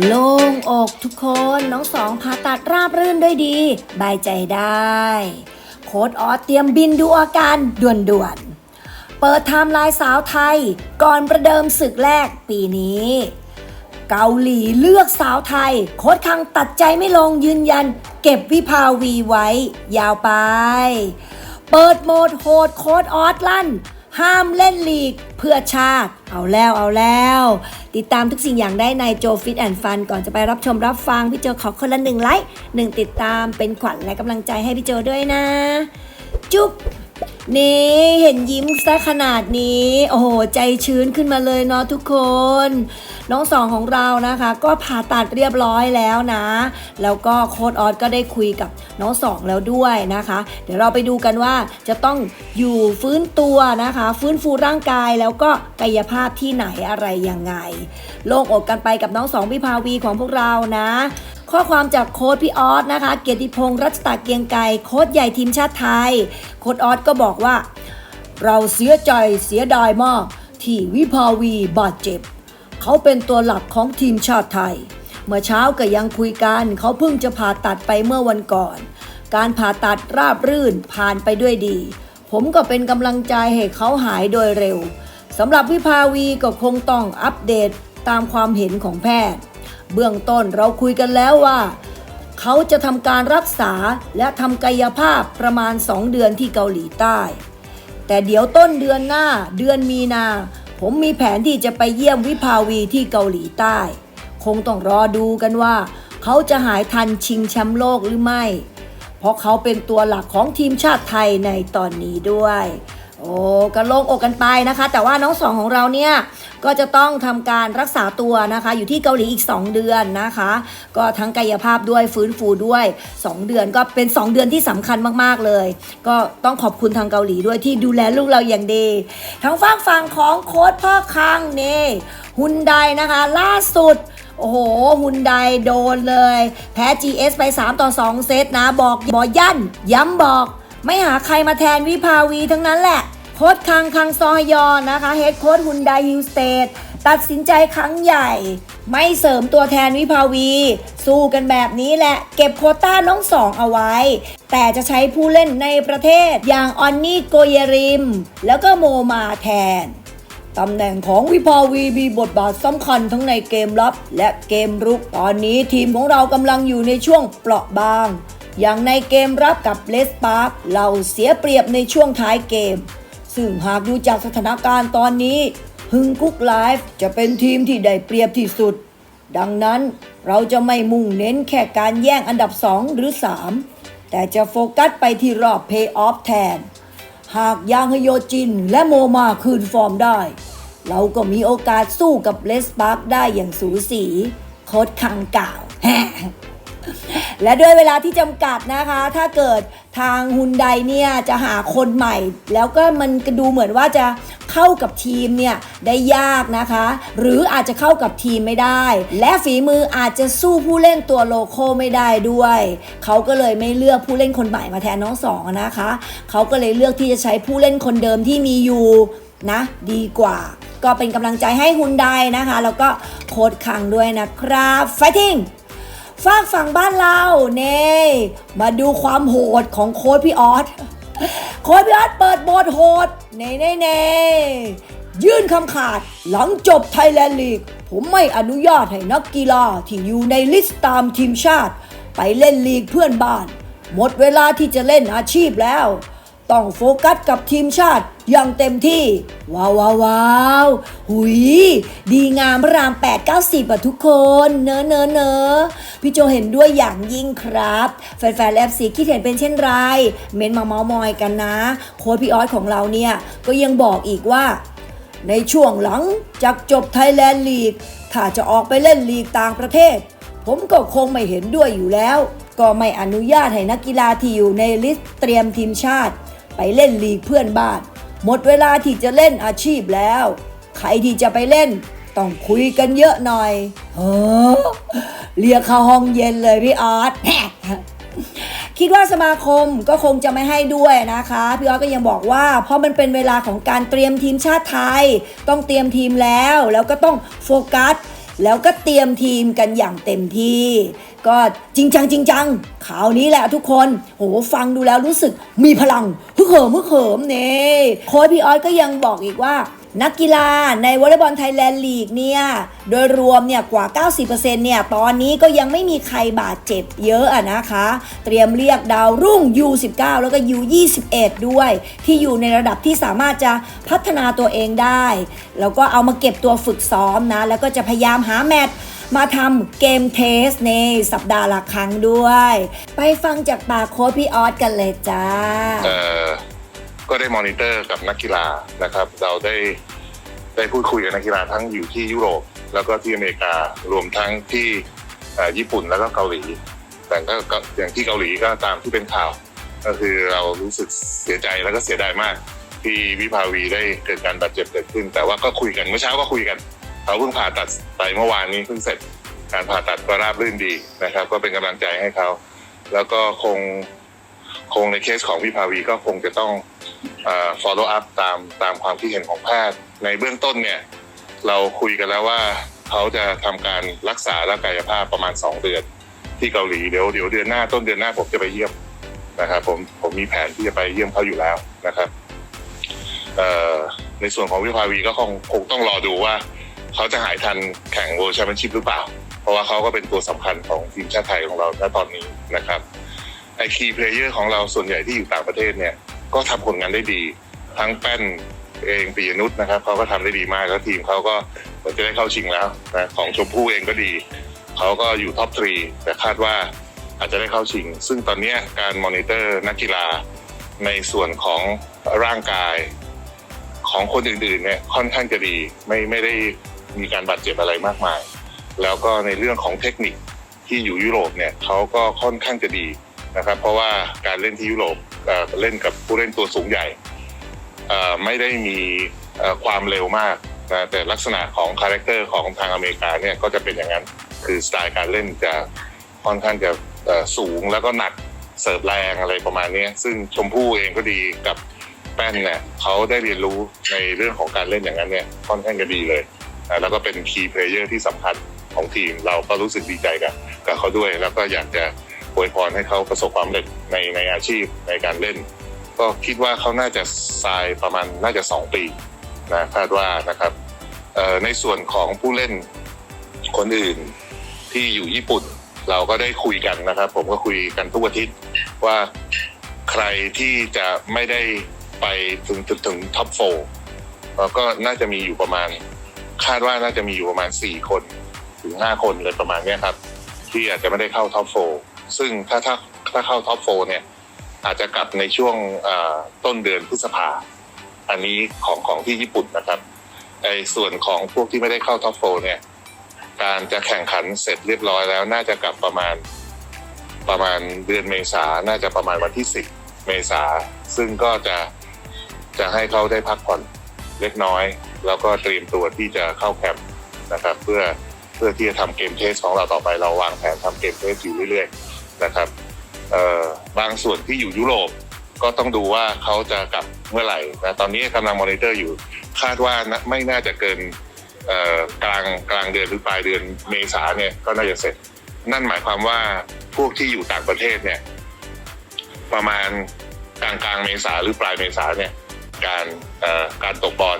โล่งอกทุกคนน้องสองผ่าตัดราบรื่นด้วยดี บายใจได้ โค้ดออสเตรียมบินดูอาการด่วนๆ เปิดไทม์ไลน์สาวไทย ก่อนประเดิมศึกแรกปีนี้ เกาหลีเลือกสาวไทย โค้ดคังตัดใจไม่ลงยืนยัน เก็บวิภาวีไว้ ยาวไป เปิดโหมดโหดโค้ดออสลั่น ห้ามเล่นลีกเพื่อชาติ เอาแล้วเอาแล้ว ติดตามทุกสิ่งอย่างได้ในโจฟิตแอนฟันก่อนจะไปรับชมรับฟัง พี่โจขอคนละหนึ่งไลค์หนึ่งติดตามเป็นขวัญและกำลังใจให้พี่โจด้วยนะ จุ๊บนี่เห็นยิ้มซะขนาดนี้ โอ้โห ใจชื้นขึ้นมาเลยเนาะทุกคน น้องสองของเรานะคะ ก็ผ่าตัดเรียบร้อยแล้วนะ แล้วก็โค้ดออสก็ได้คุยกับน้องสองแล้วด้วยนะคะ เดี๋ยวเราไปดูกันว่าจะต้องอยู่ฟื้นตัวนะคะ ฟื้นฟูร่างกายแล้วก็กายภาพที่ไหนอะไรยังไง โล่งอกกันไปกับน้องสองพิภาวีของพวกเรานะข้อความจากโค้ดพี่ออสนะคะ เกียรติพงษ์รัชตาเกียงไกรโค้ดใหญ่ทีมชาติไทย โค้ดออสก็บอกว่า เราเสียใจเสียดายมาก ที่วิภาวีบาดเจ็บ เขาเป็นตัวหลักของทีมชาติไทย เมื่อเช้าก็ยังคุยกัน เขาเพิ่งจะผ่าตัดไปเมื่อวันก่อน การผ่าตัดราบรื่นผ่านไปด้วยดี ผมก็เป็นกำลังใจให้เขาหายโดยเร็วสำหรับวิภาวีก็คงต้องอัปเดตตามความเห็นของแพทย์ เบื้องต้นเราคุยกันแล้วว่า เขาจะทำการรักษาและทำกายภาพประมาณ 2 เดือนที่เกาหลีใต้ แต่เดี๋ยวต้นเดือนหน้าเดือนมีนา ผมมีแผนที่จะไปเยี่ยมวิภาวีที่เกาหลีใต้ คงต้องรอดูกันว่า เขาจะหายทันชิงแชมป์โลกหรือไม่ เพราะเขาเป็นตัวหลักของทีมชาติไทยในตอนนี้ด้วย โอ้ก็โล่งอกกันไปนะคะ แต่ว่าน้องสองของเราเนี่ย ก็จะต้องทำการรักษาตัวนะคะ อยู่ที่เกาหลีอีก 2 เดือนนะคะ ก็ทั้งกายภาพด้วยฟื้นฟูด้วย 2 เดือนก็เป็น 2 เดือนที่สำคัญมากๆเลย ก็ต้องขอบคุณทางเกาหลีด้วยที่ดูแลลูกเราอย่างดี ทั้งฝากฝั่งของโค้ดพ่อคังเน่ฮุนไดนะคะ ล่าสุดโอ้โหฮุนไดโดนเลย แพ้ GS ไป 3 ต่อ 2 เซตนะ บอกบอยั่น ย้ำบอก ไม่หาใครมาแทนวิภาวีทั้งนั้นแหละ ค้ดคังคังซอยอนนะคะเฮดโค้ดฮุนไดฮิลสเตทตัดสินใจครั้งใหญ่ ไม่เสริมตัวแทนวิภาวี สู้กันแบบนี้แหละ เก็บโคต้าน้องสองเอาไว้ แต่จะใช้ผู้เล่นในประเทศอย่างออนนี่โกเยริม แล้วก็โมมาแทนตำแหน่งของวิภาวีมีบทบาทสำคัญทั้งในเกมรับ และเกมรุก ตอนนี้ทีมของเรากำลังอยู่ในช่วงเปราะบาง อย่างในเกมรับกับเลสปาร์คเราเสียเปรียบในช่วงท้ายเกม ซึ่งหากดูจากสถานการณ์ตอนนี้ ฮึงกุกไลฟ์จะเป็นทีมที่ได้เปรียบที่สุด ดังนั้นเราจะไม่มุ่งเน้นแค่การแย่งอันดับ 2 หรือ 3 แต่จะโฟกัสไปที่รอบเพย์ออฟแทน หากยางฮโยจินและโมมาคืนฟอร์มได้ เราก็มีโอกาสสู้กับเลสปาร์กได้อย่างสูสีโค้ดคังกล่าว และด้วยเวลาที่จำกัดนะคะ ถ้าเกิดทางฮุนไดเนี่ยจะหาคนใหม่ แล้วก็มันก็ดูเหมือนว่าจะเข้ากับทีมเนี่ยได้ยากนะคะ หรืออาจจะเข้ากับทีมไม่ได้ และฝีมืออาจจะสู้ผู้เล่นตัวโลโก้ไม่ได้ด้วย เขาก็เลยไม่เลือกผู้เล่นคนใหม่มาแทนน้องสองนะคะ เขาก็เลยเลือกที่จะใช้ผู้เล่นคนเดิมที่มีอยู่นะ ดีกว่า ก็เป็นกำลังใจให้ฮุนไดนะคะ แล้วก็โค้ดคังด้วยนะครับ fighting ฝากฝั่งบ้านเราเน่มาดูความโหดของโค้ดพี่ออสโค้ดพี่ออสเปิดบทโหดเน่เน่เน่ยื่นคำขาดหลังจบไทยแลนด์ลีก ผมไม่อนุญาตให้นักกีฬาที่อยู่ในลิสต์ตามทีมชาติ ไปเล่นลีกเพื่อนบ้าน หมดเวลาที่จะเล่นอาชีพแล้ว ต้องโฟกัสกับทีมชาติอย่างเต็มที่ ว้าวว้าววาวหุย ดีงามพระราม 8 90อะทุกคน เนอะเนอะเนอะพี่โจเห็นด้วยอย่างยิ่งครับ แฟนๆแลบสีคิดเห็นเป็นเช่นไร เม้นมาเมาส์มอยกันนะ โค้ดพี่ออสของเราเนี่ย ก็ยังบอกอีกว่า ในช่วงหลังจากจบไทยแลนด์ลีกถ้าจะออกไปเล่นลีกต่างประเทศ ผมก็คงไม่เห็นด้วยอยู่แล้ว ก็ไม่อนุญาตให้นักกีฬาที่อยู่ในลิสต์เตรียมทีมชาติ ไปเล่นลีกเพื่อนบ้าน หมดเวลาที่จะเล่นอาชีพแล้ว ใครที่จะไปเล่น ต้องคุยกันเยอะหน่อยเฮ้อเรียกเข้าห้องเย็นเลยพี่ออสคิดว่าสมาคมก็คงจะไม่ให้ด้วยนะคะ พี่ออสก็ยังบอกว่า เพราะมันเป็นเวลาของการเตรียมทีมชาติไทย ต้องเตรียมทีมแล้ว แล้วก็ต้องโฟกัสแล้วก็เตรียมทีมกันอย่างเต็มที่ ก็จริงจังจริงจังข่าวนี้แหละทุกคน โหฟังดูแล้วรู้สึกมีพลัง ฮึกเหิมฮึกเหิมเน่โค้ชพี่ออสก็ยังบอกอีกว่า นักกีฬาในวอลเลย์บอลไทยแลนด์ลีกเนี่ย โดยรวมเนี่ยกว่า 90%เนี่ย ตอนนี้ก็ยังไม่มีใครบาดเจ็บเยอะอะนะคะ เตรียมเรียกดาวรุ่ง U19 แล้วก็ U21 ด้วย ที่อยู่ในระดับที่สามารถจะพัฒนาตัวเองได้ แล้วก็เอามาเก็บตัวฝึกซ้อมนะ แล้วก็จะพยายามหาแมตช์ มาทำเกมเทสในสัปดาห์ละครั้งด้วย ไปฟังจากปากโค้ชพี่ออสกันเลยจ้าเอ่อก็ได้มอนิเตอร์กับนักกีฬานะครับ เราได้ได้พูดคุยกับนักกีฬาทั้งอยู่ที่ยุโรป แล้วก็ที่อเมริการวมทั้งที่ญี่ปุ่นแล้วก็เกาหลี แต่ก็ก็อย่างที่เกาหลีก็ตามที่เป็นข่าว ก็คือเรารู้สึกเสียใจแล้วก็เสียดายมาก ที่วิภาวีได้เกิดการบาดเจ็บเกิดขึ้น แต่ว่าก็คุยกันเมื่อเช้าก็คุยกัน เขาเพิ่งผ่าตัดไปเมื่อวานนี้เพิ่งเสร็จการผ่าตัดก็ราบรื่นดีนะครับ ก็เป็นกำลังใจให้เขา แล้วก็คงคงในเคสของวิภาวีก็คงจะต้องอ follow up ตามตามความคิดเห็นของแพทย์ ในเบื้องต้นเนี่ย เราคุยกันแล้วว่าเขาจะทำการรักษาและกายภาพประมาณ 2 เดือน ที่เกาหลีเดี๋ยวเดี๋ยวเดือนหน้าต้นเดือนหน้าผมจะไปเยี่ยมนะครับผมผมมีแผนที่จะไปเยี่ยมเขาอยู่แล้วนะครับในส่วนของวิภาวีก็คงคงต้องรอดูว่า เขาจะหายทันแข่ง World Championship หรือเปล่า เพราะว่าเขาก็เป็นตัวสำคัญของทีมชาติไทยของเราณตอนนี้นะครับไอคีเพลเยอร์ของเราส่วนใหญ่ที่อยู่ต่างประเทศเนี่ยก็ทำผลงานได้ดี ทั้งแป้นเองปิยนุชนะครับเขาก็ทำได้ดีมากแล้วทีมเขาก็เหมือนจะได้เข้าชิงแล้วนะของชมพู่เองก็ดีเขาก็อยู่ท็อปทรีแต่คาดว่าอาจจะได้เข้าชิง ซึ่งตอนนี้การมอนิเตอร์นักกีฬาในส่วนของร่างกายของคนอื่นๆเนี่ยค่อนข้างจะดีไม่ไม่ได้ มีการบาดเจ็บอะไรมากมาย แล้วก็ในเรื่องของเทคนิคที่อยู่ยุโรปเนี่ยเขาก็ค่อนข้างจะดีนะครับ เพราะว่าการเล่นที่ยุโรปเเล่นกับผู้เล่นตัวสูงใหญ่ไม่ได้มีความเร็วมากนะแต่ลักษณะของคาแรคเตอร์ของทางอเมริกาเนี่ยก็จะเป็นอย่างนั้นคือสไตล์การเล่นจะค่อนข้างจะสูงแล้วก็หนักเสิร์ฟแรงอะไรประมาณนี้ซึ่งชมพู่เองก็ดีกับแป้นเนี่ยเขาได้เรียนรู้ในเรื่องของการเล่นอย่างนั้นเนี่ยค่อนข้างจะดีเลย แล้วก็เป็นคีย์เพลเยอร์ที่สำคัญของทีม เราก็รู้สึกดีใจกับกับเขาด้วย แล้วก็อยากจะอวยพรให้เขาประสบความสำเร็จในในอาชีพในการเล่น ก็คิดว่าเขาน่าจะทรายประมาณน่าจะสองปีนะคาดว่านะครับในส่วนของผู้เล่นคนอื่นที่อยู่ญี่ปุ่น เราก็ได้คุยกันนะครับ ผมก็คุยกันทุกอาทิตย์ว่าใครที่จะไม่ได้ไปถึงถึงถึงท็อปโฟก็น่าจะมีอยู่ประมาณ คาดว่าน่าจะมีอยู่ประมาณสี่คนถึงห้าคนเลยประมาณนี้ครับ ที่อาจจะไม่ได้เข้าท็อปโฟซึ่งถ้าถ้าถ้าเข้าท็อปโฟเนี่ยอาจจะกลับในช่วงต้นเดือนพฤษภา อันนี้ของของที่ญี่ปุ่นนะครับไอ้ส่วนของพวกที่ไม่ได้เข้าท็อปโฟเนี่ยการจะแข่งขันเสร็จเรียบร้อยแล้ว น่าจะกลับประมาณประมาณเดือนเมษาน่าจะประมาณวันที่สิบเมษาซึ่งก็จะจะให้เขาได้พักผ่อน เล็กน้อย แล้วก็เตรียมตัวที่จะเข้าแคมป์นะครับ เพื่อเพื่อที่จะทำเกมเทสของเราต่อไปเราวางแผนทำเกมเทสอยู่เรื่อยๆนะครับบางส่วนที่อยู่ยุโรปก็ต้องดูว่าเขาจะกลับเมื่อไหร่นะตอนนี้กำลังมอนิเตอร์อยู่ คาดว่านะไม่น่าจะเกินกลางกลางเดือนหรือปลายเดือนเมษาเนี่ยก็น่าจะเสร็จ นั่นหมายความว่าพวกที่อยู่ต่างประเทศเนี่ยประมาณกลางกลางเมษาหรือปลายเมษาเนี่ย การการตกบอล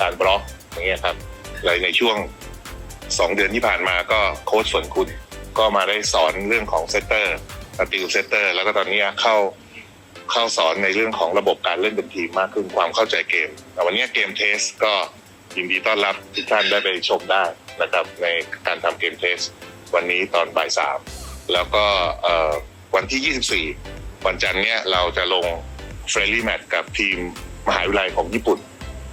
การบล็อกอย่างเงี้ยครับเลยในช่วงสองเดือนที่ผ่านมาก็โค้ชฝนคุณก็มาได้สอนเรื่องของเซตเตอร์ติลเซตเตอร์ แล้วก็ตอนนี้เข้าเข้าสอนในเรื่องของระบบการเล่นเป็นทีมมากขึ้นความเข้าใจเกม แต่วันนี้เกมเทสก็ยินดีต้อนรับทุกท่านได้ไปชมได้นะครับในการทำเกมเทสวันนี้ตอนบ่ายสามแล้วก็วันที่ 24 วันจันทร์เนี้ยเราจะลงเฟรนลี่แมตช์กับทีม มหาวิทยาลัยของญี่ปุ่น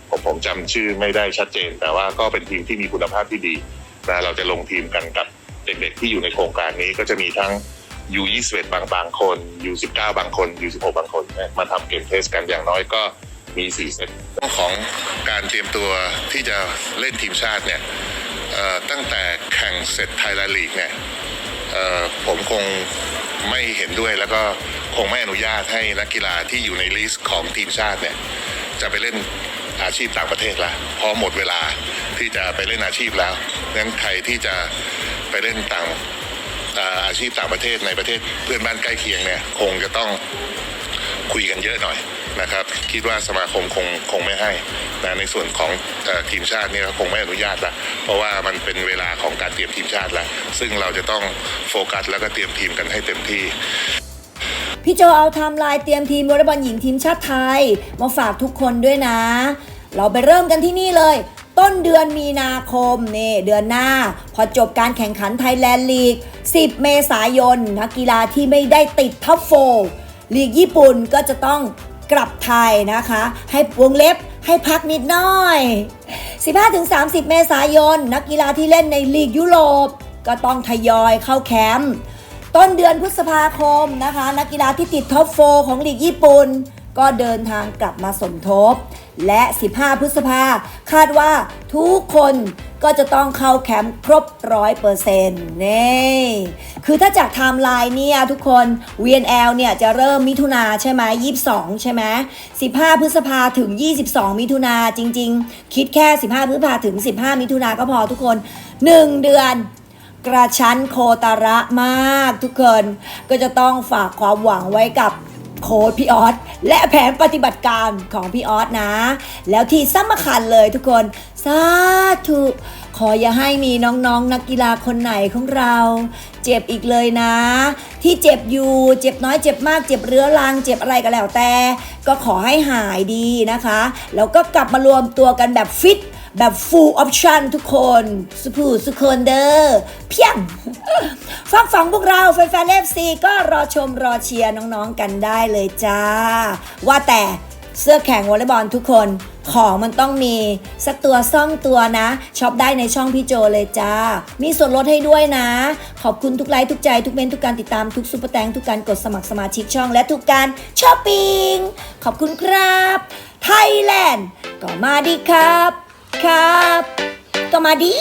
ผมผมจำชื่อไม่ได้ชัดเจน แต่ว่าก็เป็นทีมที่มีคุณภาพที่ดีนะเราจะลงทีมกันกับเด็กๆที่อยู่ในโครงการนี้ก็จะมีทั้ง U21 บางบางคน U19 บางคน U16 บางคนมาทำเกมเทสกันอย่างน้อยก็มี 4 เซตเรื่องของการเตรียมตัวที่จะเล่นทีมชาติเนี่ยตั้งแต่แข่งเสร็จไทยแลนด์ลีกเนี่ยผมคง ไม่เห็นด้วยแล้วก็คงไม่อนุญาตให้นักกีฬาที่อยู่ในลิสต์ของทีมชาติเนี่ยจะไปเล่นอาชีพต่างประเทศละพอหมดเวลาที่จะไปเล่นอาชีพแล้วนงั้นใครที่จะไปเล่นต่างอาชีพต่างประเทศในประเทศเพื่อนบ้านใกล้เคียงเนี่ยคงจะต้องคุยกันเยอะหน่อย นะครับ คิดว่าสมาคมคงคงไม่ให้นะในส่วนของอทีมชาตินี่ยคงไม่อนุญาตละเพราะว่ามันเป็นเวลาของการเตรียมทีมชาติแล้วซึ่งเราจะต้องโฟกัสแล้วก็เตรียมทีมกันให้เต็มที่พี่โจเอาไทม์ไลน์เตรียมทีมวอลเลย์บอลหญิงทีมชาติไทย มาฝากทุกคนด้วยนะ เราไปเริ่มกันที่นี่เลย ต้นเดือนมีนาคมนี่เดือนหน้า พอจบการแข่งขันไทยแลนด์ลีก 10 เมษายน นักกีฬาที่ไม่ได้ติดท็อปโฟลีกญี่ปุ่นก็จะต้อง กลับไทยนะคะ ให้วงเล็บให้พักนิดหน่อย 15-30 เมษายน นักกีฬาที่เล่นในลีกยุโรป ก็ต้องทยอยเข้าแคมป์ต้นเดือนพฤษภาคมนะคะ นักกีฬาที่ติดท็อปโฟของลีกญี่ปุ่น ก็เดินทางกลับมาสมทบ และ 15 พฤษภาคาดว่าทุกคน ก็จะต้องเข้าแคมป์ครบร้อยเปอร์เซ็นต์นี่คือถ้าจากไทม์ไลน์เนี่ยทุกคน VNL เนี่ยจะเริ่มมิถุนาใช่ไหม22ใช่ไหม15พฤษภาถึง22มิถุนาจริง ๆ คิดแค่15พฤษภาถึง15มิถุนาก็พอทุกคน1เดือนกระชั้นโคตระมากทุกคน ก็จะต้องฝากความหวังไว้กับ โค้ดพี่ออสและแผนปฏิบัติการของพี่ออสนะ แล้วที่สำคัญเลยทุกคนสาธุขออย่าให้มีน้องๆนนักกีฬาคนไหนของเรา เจ็บอีกเลยนะ ที่เจ็บอยู่เจ็บน้อยเจ็บมากเจ็บเรื้อรังเจ็บอะไรก็แล้วแต่ ก็ขอให้หายดีนะคะ แล้วก็กลับมารวมตัวกันแบบฟิต แบบ full option ทุกคนสุภูสุคนเดอร์เพียงฟังฝังพวกเราแฟนๆเอฟซีก็รอชมรอเชียร์น้องๆกันได้เลยจ้า ว่าแต่เสื้อแข่งวอลเลย์บอลทุกคนของมันต้องมี สักตัวซ่องตัวนะช็อปได้ในช่องพี่โจเลยจ้า มีส่วนลดให้ด้วยนะ ขอบคุณทุกไลค์ทุกใจ ทุกเมนทุกการติดตามทุกซุปเปอร์แตงทุกการกดสมัครสมาชิกช่องและทุกการช้อปปิ้งขอบคุณครับ ไทยแลนด์ก็มาดีครับ ครับ ก็มาดี